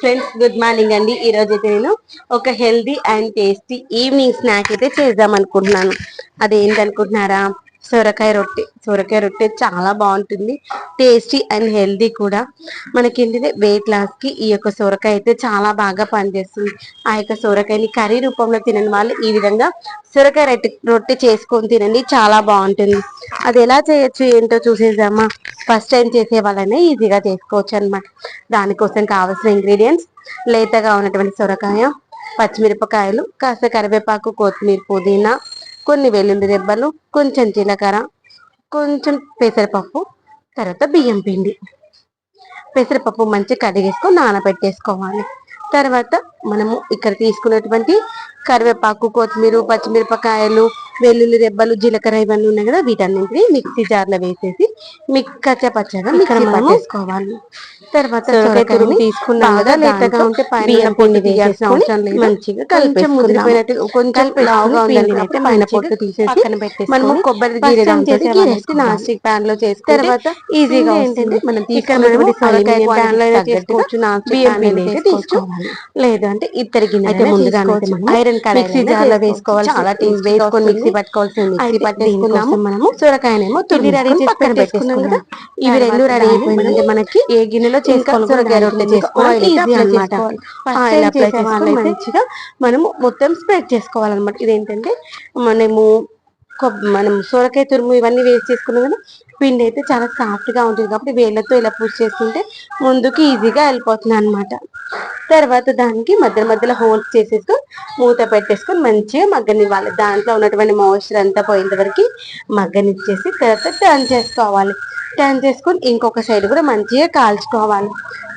Friends good morning అండి. ఈ రోజు అయితే నేను ఒక healthy and tasty evening snack అయితే చేద్దాం అనుకుంటున్నాను. అదేంటనుకుంటున్నారా సొరకాయ రొట్టె. సొరకాయ రొట్టె చాలా బాగుంటుంది. టేస్టీ అండ్ హెల్దీ కూడా. మనకి ఏంటంటే వెయిట్ లాస్కి ఈ యొక్క సొరకాయ అయితే చాలా బాగా పనిచేస్తుంది. ఆ యొక్క సొరకాయని కర్రీ రూపంలో తినని వాళ్ళు ఈ విధంగా సొరకాయ రొట్టె రొట్టె చేసుకొని తినండి. చాలా బాగుంటుంది. అది ఎలా చేయొచ్చు ఏంటో చూసేద్దామా? ఫస్ట్ టైం చేసే వాళ్ళనే ఈజీగా చేసుకోవచ్చు అనమాట దానికోసం కావాల్సిన ఇంగ్రీడియంట్స్ లేతగా ఉన్నటువంటి సొరకాయ పచ్చిమిరపకాయలు కాస్త కరివేపాకు కొత్తిమీర పుదీనా కొన్ని వెల్లుల్లి రెబ్బలు కొంచెం జీలకర్ర కొంచెం పెసరపప్పు తర్వాత బియ్యం పిండి. పెసరపప్పు మంచిగా కడిగేసుకొని నానబెట్టేసుకోవాలి. తర్వాత మనము ఇక్కడ తీసుకున్నటువంటి కరివేపాకు కొత్తిమీర పచ్చిమిరపకాయలు వెల్లుల్లి రెబ్బలు జీలకర్ర ఇవన్నీ ఉన్నాయి కదా వీటన్నింటినీ మిక్సీ జార్లో వేసేసి మిక్కచ్చ పచ్చగా మిక్సీ పట్టేసుకోవాలి. తర్వాత తీసుకున్నాం కదా లేతగా ఉంటే పైన పొట్టు తీయాల్సిన అవసరం లేదు. మంచిగా కొంచెం ముదిరిపోయినట్టు కొంచెం లావుగా పైన పొట్టు తీసేసి మనము కొబ్బరి గీరేసి నాన్ స్టిక్ ప్యాన్లో చేసి తర్వాత ఈజీగా ఏంటంటే మనం తీసుకున్నటువంటి సొరకాయ ప్యాన్లో చేసుకోవచ్చు నాన్ స్టిక్ ప్యాన్ అయితే తీసుకోవాలి. లేదు అంటే ఇద్దరి గిన్నె ముందుగా ఐరన్ మిక్సీ జార్లో వేసుకోవాలి చాలా టేస్ట్ వేసుకొని మిక్సీ పట్టుకోవాల్సింది మిక్సీ పట్టేసుకున్నాము సొరకాయనేమో తుల్లి రెడీ చేసి పెట్టుకున్నాం కదా? ఇవి రెండు రెడీ అయిపోయిందంటే మనకి ఏ గిన్నెలో చేసుకోవాలి సొరకాయ రొట్టె చేసుకోవాలి. ఈజీ అనమాట ఆయిల్ అప్లై చేసుకోవాలి మంచిగా మనము మొత్తం స్ప్రెడ్ చేసుకోవాలన్నమాట. ఇదేంటంటే మనము మనం సొరకాయ తురుము ఇవన్నీ వేస్ట్ చేసుకున్నాం కదా పిండి అయితే చాలా సాఫ్ట్గా ఉంటుంది కాబట్టి వేళ్ళతో ఇలా పూజ చేసుకుంటే ముందుకు ఈజీగా వెళ్ళిపోతుంది అనమాట తర్వాత దానికి మధ్య మధ్యలో హోల్స్ చేసేసుకొని మూత పెట్టేసుకొని మంచిగా మగ్గనివ్వాలి. దాంట్లో ఉన్నటువంటి మాయిశ్చర్ అంతా పోయేంత వరకు మగ్గనిచ్చేసి తర్వాత టర్న్ చేసుకోవాలి. టర్న్ చేసుకొని ఇంకొక సైడ్ కూడా మంచిగా కాల్చుకోవాలి.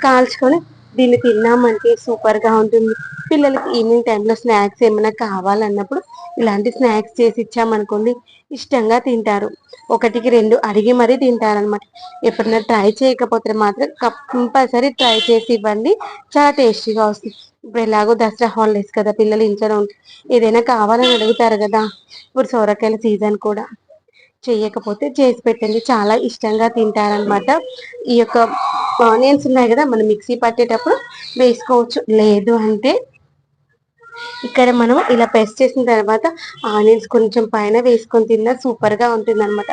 కాల్చుకొని దీన్ని తిన్నామంటే సూపర్గా ఉంటుంది. పిల్లలకి ఈవినింగ్ టైంలో స్నాక్స్ ఏమైనా కావాలన్నప్పుడు ఇలాంటి స్నాక్స్ చేసి ఇచ్చామనుకోండి ఇష్టంగా తింటారు. ఒకటికి రెండు అడిగి మరీ తింటారనమాట ఎప్పుడైనా ట్రై చేయకపోతే మాత్రం కంపల్సరీ ట్రై చేసి ఇవ్వండి. చాలా టేస్టీగా వస్తుంది. ఇప్పుడు ఎలాగో దసరా హాలిడేస్ కదా పిల్లలు ఇంట్లో ఉంటారు ఏదైనా కావాలని అడుగుతారు కదా ఇప్పుడు సొరకాయల సీజన్ కూడా. చేయకపోతే చేసి పెట్టండి. చాలా ఇష్టంగా తింటారనమాట ఈ యొక్క ఆనియన్స్ ఉన్నాయి కదా మనం మిక్సీ పట్టేటప్పుడు వేసుకోవచ్చు. లేదు అంటే ఇక్కడ మనం ఇలా ప్రెస్ చేసిన తర్వాత ఆనియన్స్ కొంచెం పైన వేసుకొని తిన్నా సూపర్గా ఉంటుంది అనమాట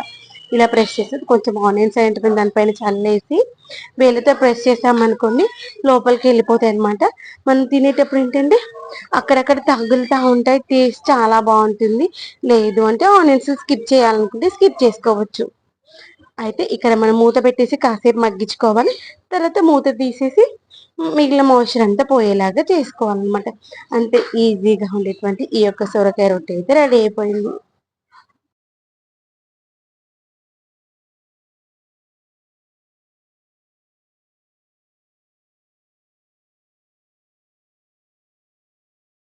ఇలా ప్రెస్ చేస్తే కొంచెం ఆనియన్స్ ఏంటంటే దానిపైన చల్లేసి వేలతో ప్రెస్ చేసామనుకోండి లోపలికి వెళ్ళిపోతాయి అనమాట మనం తినేటప్పుడు ఏంటంటే అక్కడక్కడ తగులుతూ ఉంటాయి. టేస్ట్ చాలా బాగుంటుంది. లేదు అంటే ఆనియన్స్ స్కిప్ చేయాలనుకుంటే స్కిప్ చేసుకోవచ్చు. అయితే ఇక్కడ మనం మూత పెట్టేసి కాసేపు మగ్గించుకోవాలి. తర్వాత మూత తీసేసి మిగిలిన మోషన్ అంతా పోయేలాగా చేసుకోవాలన్నమాట. అంతే ఈజీగా ఉండేటువంటి ఈ యొక్క సొరకాయ రొట్టె అయితే రెడీ అయిపోయింది.